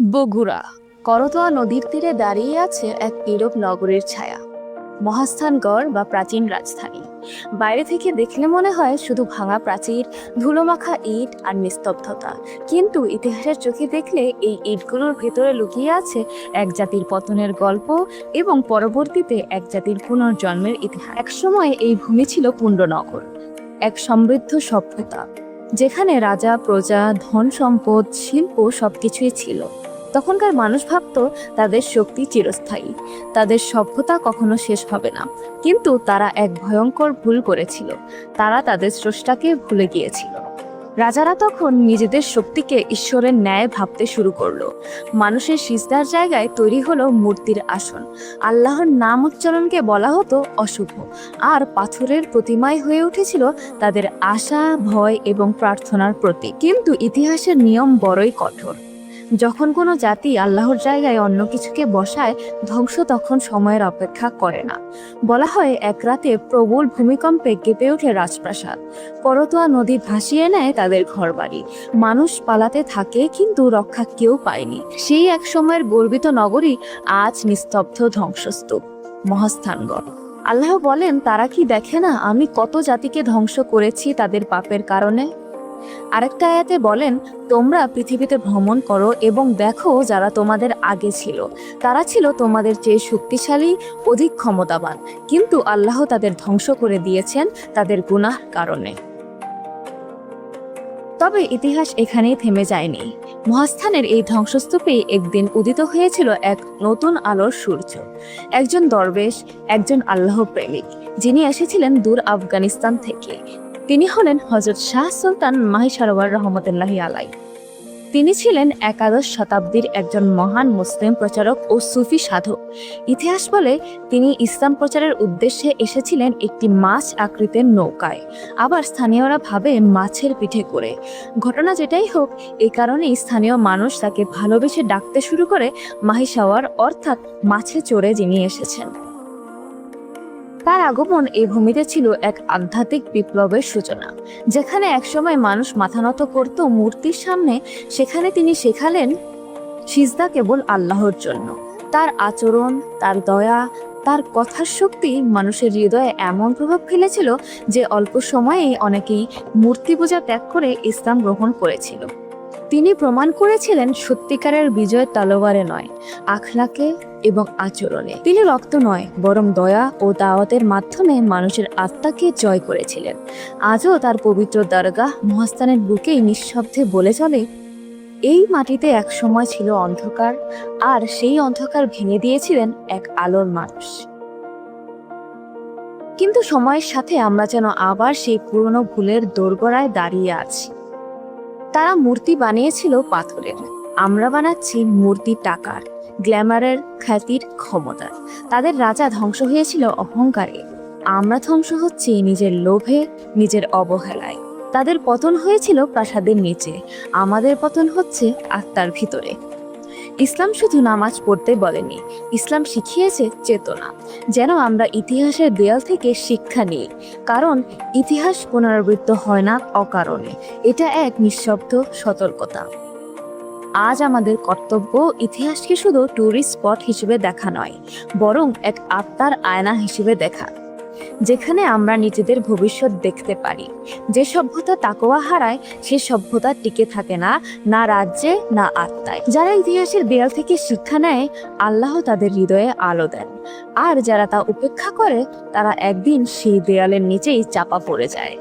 বগুড়া। করতোয়া নদীর তীরে দাঁড়িয়ে আছে এক নীরব নগরের ছায়া। মহাস্থানগড় বা প্রাচীন রাজধানী। বাইরে থেকে দেখলে মনে হয় শুধু ভাঙা প্রাচীর, ধুলোমাখা ইট আর নিস্তব্ধতা। কিন্তু ইতিহাসের চোখে দেখলে এই ইটগুলোর ভেতরে লুকিয়ে আছে এক জাতির পতনের গল্প এবং পরবর্তীতে এক জাতির পুনর্জন্মের ইতিহাস। একসময় এই ভূমি ছিল পুণ্ডনগর এক সমৃদ্ধ সভ্যতা, যেখানে রাজা, প্রজা ধন সম্পদ শিল্প সবকিছুই ছিল। তখনকার মানুষ ভাবত তাদের শক্তি চিরস্থায়ী। তাদের সভ্যতা কখনো শেষ হবে না। কিন্তু তারা এক ভয়ঙ্কর ভুল করেছিল। তারা তাদের স্রষ্টাকে ভুলে গিয়েছিল। রাজারা তখন নিজেদের শক্তিকে ঈশ্বরের ন্যায় ভাবতে শুরু করল। মানুষের সিজদার জায়গায় তৈরি হলো মূর্তির আসন। আল্লাহর নাম উচ্চারণকে বলা হতো অশুভ। আর পাথরের প্রতিমায় হয়ে উঠেছিল তাদের আশা, ভয় এবং প্রার্থনার প্রতীক। কিন্তু ইতিহাসের নিয়ম বড়ই কঠোর। যখন কোনো জাতি আল্লাহর জায়গায় অন্য কিছুকে বসায়, ধ্বংস তখন সময়ের অপেক্ষা করে না। বলা হয়, এক রাতে প্রবল ভূমিকম্পে কেঁপে ওঠে রাজপ্রাসাদ। করতোয়া নদী ভাসিয়ে নেয় তাদের ঘরবাড়ি। মানুষ পালাতে থাকে, কিন্তু রক্ষা কেউ পায়নি। সেই এক সময়ের গর্বিত নগরী আজ নিস্তব্ধ ধ্বংসস্তূপ, মহাস্থানগড়। আল্লাহ বলেন, তারা কি দেখে না আমি কত জাতিকে ধ্বংস করেছি তাদের পাপের কারণে? আরেকটা আয়াতে বলেন, তোমরা পৃথিবীতে ভ্রমণ করো এবং দেখো যারা তোমাদের আগে ছিল। তারা ছিল তোমাদের চেয়ে শক্তিশালী, অধিক ক্ষমতাবান। কিন্তু আল্লাহ তাদের ধ্বংস করে দিয়েছেন তাদের গুনাহ কারণে। তবে ইতিহাস এখানেই থেমে যায়নি। মহাস্থানের এই ধ্বংসস্তূপেই একদিন উদিত হয়েছিল এক নতুন আলোর সূর্য। একজন দরবেশ, একজন আল্লাহ প্রেমিক যিনি এসেছিলেন দূর আফগানিস্তান থেকে। তিনি হলেন হজরত শাহ সুলতান মাহি সারোয়ার রহমতুল্লাহ আলাই তিনি ছিলেন একাদশ শতাব্দীর একজন মহান মুসলিম প্রচারক ও সুফি সাধক। ইতিহাস বলে তিনি ইসলাম প্রচারের উদ্দেশ্যে এসেছিলেন একটি মাছ আকৃতির নৌকায়, আবার স্থানীয়রা ভাবে মাছের পিঠে করে। ঘটনা যেটাই হোক, এ কারণেই স্থানীয় মানুষ তাকে ভালোবেসে ডাকতে শুরু করে মাহিসাওয়ার অর্থাৎ মাছে চড়ে যিনি এসেছেন। তার আগমন এই ভূমিতে ছিল এক আধ্যাত্মিক বিপ্লবের সূচনা, যেখানে একসময় মানুষ মাথা নত করত মূর্তির সামনে, সেখানে তিনি শেখালেন সিজদা কেবল আল্লাহর জন্য। তার আচরণ, তার দয়া, তার কথার শক্তি মানুষের হৃদয়ে এমন প্রভাব ফেলেছিল যে অল্প সময়েই অনেকেই মূর্তি পূজা ত্যাগ করে ইসলাম গ্রহণ করেছিল। তিনি প্রমাণ করেছিলেন সত্যিকারের বিজয় তালোয়ারে নয়, আখলাকে এবং আচরণে। তিনি রক্ত নয়, বরং দয়া ও দাওয়াতের মাধ্যমে মানুষের আত্মাকে জয় করেছিলেন। আজও তার পবিত্র দরগাহ মহাস্থানের বুকেই নিঃশব্দে বলে চলে, এই মাটিতে এক সময় ছিল অন্ধকার, আর সেই অন্ধকার ভেঙে দিয়েছিলেন এক আলোর মানুষ। কিন্তু সময়ের সাথে আমরা যেন আবার সেই পুরনো ভুলের দোরগোড়ায় দাঁড়িয়ে আছি। তারা মূর্তি বানিয়েছিল পাথরের। আমরা বানাচ্ছি মূর্তি টাকার, গ্ল্যামারের খ্যাতির ক্ষমতা। তাদের রাজা ধ্বংস হয়েছিল অহংকারে। আমরা ধ্বংস হচ্ছি নিজের লোভে, নিজের অবহেলায়। তাদের পতন হয়েছিল প্রাসাদের নিচে। আমাদের পতন হচ্ছে আত্মার ভিতরে। ইসলাম শুধু নামাজ পড়তে বলেনি, ইসলাম শিখিয়েছে চেতনা, যেন আমরা ইতিহাসের দেয়াল থেকে শিক্ষা নিই, কারণ ইতিহাস পুনরাবৃত্ত হয় না অকারণে, এটা এক নিঃশব্দ সতর্কতা। আজ আমাদের কর্তব্য ইতিহাসকে শুধু ট্যুরিস্ট স্পট হিসেবে দেখা নয়, বরং এক আত্মার আয়না হিসেবে দেখা। যেখানে আমরা নিজেদের ভবিষ্যৎ দেখতে পারি। যে সভ্যতা তাকোয়া হারায়, সে সভ্যতা টিকে থাকে না না রাজ্যে, না আত্মায়। যারা ইতিহাসের দেয়াল থেকে শিক্ষা নেয়, আল্লাহ তাদের হৃদয়ে আলো দেন। আর যারা তা উপেক্ষা করে, তারা একদিন সেই দেয়ালের নিচেই চাপা পড়ে যায়।